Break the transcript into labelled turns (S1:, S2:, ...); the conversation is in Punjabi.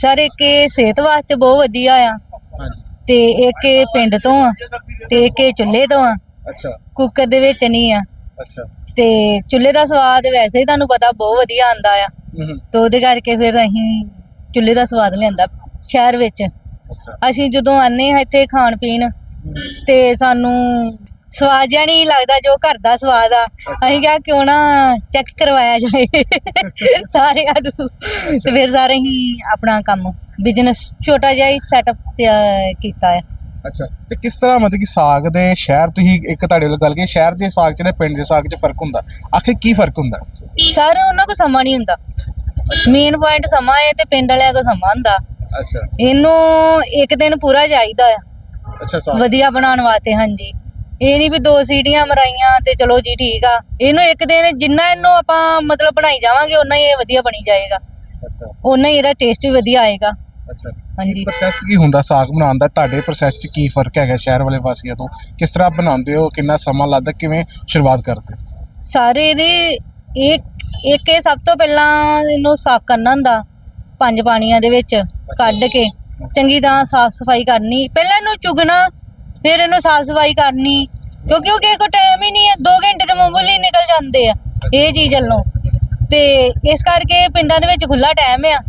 S1: ਸਰ ਇੱਕ ਇਹ ਸਿਹਤ ਵਾਸਤੇ ਬਹੁਤ ਵਧੀਆ ਆ। ਤੇ ਇੱਕ ਇਹ ਪਿੰਡ ਤੋਂ ਆ ਤੇ ਇੱਕ ਇਹ ਚੁੱਲ੍ਹੇ ਤੋਂ ਆ।
S2: ਅੱਛਾ।
S1: ਕੁੱਕਰ ਦੇ ਵਿੱਚ ਨਹੀਂ ਆ।
S2: ਅੱਛਾ।
S1: ਤੇ ਚੁੱਲ੍ਹੇ ਦਾ ਸਵਾਦ ਵੈਸੇ ਹੀ ਤੁਹਾਨੂੰ ਪਤਾ ਬਹੁਤ ਵਧੀਆ ਆਂਦਾ ਆ। ਤੇ ਉਹਦੇ ਕਰਕੇ ਫਿਰ ਅਸੀਂ ਚੁੱਲ੍ਹੇ ਦਾ ਸਵਾਦ ਲਿਆਂਦਾ ਸ਼ਹਿਰ ਵਿੱਚ।
S2: ਅੱਛਾ।
S1: ਅਸੀਂ ਜਦੋਂ ਆਨੇ ਹਾਂ ਇੱਥੇ ਖਾਣ ਪੀਣ ਤੇ ਸਾਨੂੰ ਸਵਾਦ ਜਿਹਾ ਨਹੀਂ ਲੱਗਦਾ ਜੋ ਘਰ ਦਾ ਸਵਾਦ ਆ। ਅਸੀਂ ਕਿਹਾ ਕਿਉਂ ਨਾ ਚੈੱਕ ਕਰਵਾਇਆ ਜਾਏ? ਸਾਰਿਆਂ ਨੂੰ ਤੇ ਫਿਰ ਸਾਰੇ ਹੀ ਆਪਣਾ ਕੰਮ ਬਿਜ਼ਨਸ ਛੋਟਾ ਜਿਹਾ ਹੀ ਸੈਟਅਪ ਕੀਤਾ ਹੈ
S2: ਅੱਛਾ ਤੇ ਕਿਸ ਤਰ੍ਹਾਂ ਮਤਲਬ ਕਿ ਸਾਗ ਦੇ ਸ਼ਹਿਰ ਤੁਸੀਂ ਇੱਕ ਤੁਹਾਡੇ ਵੱਲ ਗੱਲ ਕੀ ਸ਼ਹਿਰ ਦੇ ਸਾਗ ਚ ਤੇ ਪਿੰਡ ਦੇ ਸਾਗ ਚ ਫ਼ਰਕ ਹੁੰਦਾ? ਆਖਿਰ ਕੀ ਫ਼ਰਕ ਹੁੰਦਾ?
S1: ਸਰ ਉਹਨਾਂ ਕੋ ਸਮਾਂ ਨਹੀਂ ਹੁੰਦਾ। ਮੇਨ ਪੁਆਇੰਟ ਸਮਾਂ ਹੈ ਤੇ ਪਿੰਡ ਵਾਲਿਆਂ ਕੋ ਸਮਾਂ ਹੁੰਦਾ।
S2: ਅੱਛਾ।
S1: ਇਹਨੂੰ ਇੱਕ ਦਿਨ ਪੂਰਾ ਚਾਹੀਦਾ ਆ।
S2: ਅੱਛਾ ਸਾਗ।
S1: ਵਧੀਆ ਬਣਾਉਣ ਵਾਸਤੇ ਹਾਂਜੀ। ਇਹ ਨਹੀਂ ਵੀ ਦੋ ਸੀਟੀਆਂ ਮਰਾਈਆਂ ਤੇ ਚਲੋ ਜੀ ਠੀਕ ਆ। ਇਹਨੂੰ ਇੱਕ ਦਿਨ ਜਿੰਨਾ ਇਹਨੂੰ ਆਪਾਂ ਮਤਲਬ ਬਣਾਈ ਜਾਵਾਂਗੇ ਉਨਾ ਹੀ ਇਹ ਵਧੀਆ ਬਣੀ ਜਾਏਗਾ।
S2: ਅੱਛਾ।
S1: ਉਨਾ ਹੀ ਇਹਦਾ ਟੇਸਟ ਵੀ ਵਧੀਆ ਆਏਗਾ।
S2: ਅੱਛਾ।
S1: ਹਾਂਜੀ।
S2: ਪ੍ਰੋਸੈਸ ਕੀ ਹੁੰਦਾ ਸਾਗ ਬਣਾਉਣ ਦਾ? ਤੁਹਾਡੇ ਪ੍ਰੋਸੈਸ 'ਚ ਕੀ ਫ਼ਰਕ ਹੈਗਾ ਸ਼ਹਿਰ ਵਾਲੇ ਵਾਸੀਆਂ ਤੋਂ? ਕਿਸ ਤਰ੍ਹਾਂ ਬਣਾਉਂਦੇ ਹੋ? ਕਿੰਨਾ ਸਮਾਂ ਲੱਗਦਾ? ਕਿਵੇਂ ਸ਼ੁਰੂਆਤ ਕਰਦੇ ਹੋ?
S1: ਸਾਰੇ ਇਹਦੇ ਇੱਕ ਇੱਕ ਇਹ ਸਭ ਤੋਂ ਪਹਿਲਾਂ ਇਹਨੂੰ ਸਾਫ਼ ਕਰਨਾ ਹੁੰਦਾ ਪੰਜ ਪਾਣੀਆਂ ਦੇ ਵਿੱਚ ਕੱਢ ਕੇ। ਚੰਗੀ ਤਰ੍ਹਾਂ ਸਾਫ਼ ਸਫ਼ਾਈ ਕਰਨੀ। ਪਹਿਲਾਂ ਇਹਨੂੰ ਚੁਗਣਾ ਫਿਰ ਇਹਨੂੰ ਸਾਫ਼ ਸਫ਼ਾਈ ਕਰਨੀ, ਕਿਉਂਕਿ ਉਹ ਕਿਸੇ ਕੋ ਟਾਈਮ ਹੀ ਨਹੀਂ ਹੈ 2 ਘੰਟੇ ਤੇ ਮਾਮੂਲੀ ਨਿਕਲ ਜਾਂਦੇ ਆ, ਇਹ ਚੀਜ਼ ਵੱਲੋਂ। ਤੇ ਇਸ ਕਰਕੇ ਪਿੰਡਾਂ ਦੇ ਵਿੱਚ ਖੁੱਲਾ ਟਾਈਮ ਆ।